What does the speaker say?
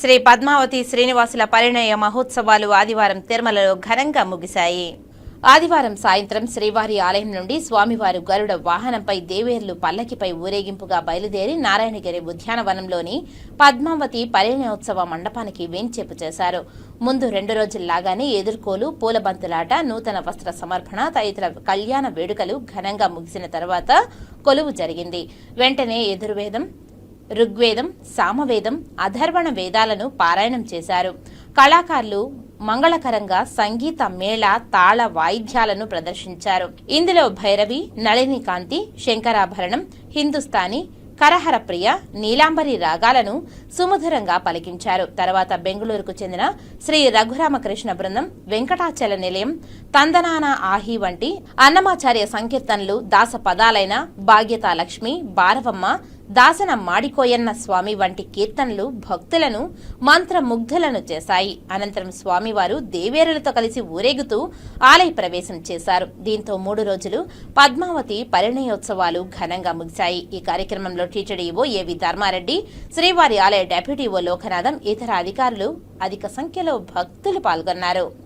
శ్రీ పద్మావతి శ్రీనివాసుల పరిణయ మహోత్సవాలు ఆదివారం తిరుమలలో ఘనంగా ముగిశాయి. ఆదివారం సాయంత్రం శ్రీవారి ఆలయం నుండి స్వామివారు గరుడ వాహనంపై దేవేర్లు పల్లకిపై ఊరేగింపుగా బయలుదేరి నారాయణగిరి ఉద్యానవనంలోని పద్మావతి పరిణయోత్సవ మండపానికి వెంచేపు చేశారు. ముందు రెండు రోజుల్లాగానే ఎదుర్కోలు పూలబంతులాట నూతన వస్త్ర సమర్పణ తదితర కళ్యాణ వేడుకలు ఘనంగా ముగిసిన తర్వాత కొలువు జరిగింది. వెంటనే ఎదురువేదం ఋగ్వేదం సామవేదం అధర్వణ వేదాలను పారాయణం చేశారు. కళాకారులు మంగళకరంగా సంగీత మేళ తాళ వాయిద్యాలను ప్రదర్శించారు. ఇందులో భైరవి నళిని కాంతి శంకరాభరణం హిందుస్థానీ కరహర ప్రియ నీలాంబరి రాగాలను సుమధురంగా పలికించారు. తర్వాత బెంగళూరుకు చెందిన శ్రీ రఘురామకృష్ణ బృందం వెంకటాచల నిలయం తందనాన ఆహి వంటి అన్నమాచార్య సంకీర్తనలు దాస పదాలైన భాగ్యతా లక్ష్మి బారవమ్మ దాసన మాడికోయన్న స్వామి వంటి కీర్తనలు భక్తులను మంత్రముగ్ధులను చేశాయి. అనంతరం స్వామివారు దేవేరులతో కలిసి ఊరేగుతూ ఆలయ ప్రవేశం చేశారు. దీంతో మూడు రోజులు పద్మావతి పరిణయోత్సవాలు ఘనంగా ముగిశాయి. ఈ కార్యక్రమంలో టీటీడీఓ ఏవి ధర్మారెడ్డి శ్రీవారి ఆలయ డెప్యూటీఓ లోకనాథం ఇతర అధికారులు అధిక సంఖ్యలో భక్తులు పాల్గొన్నారు.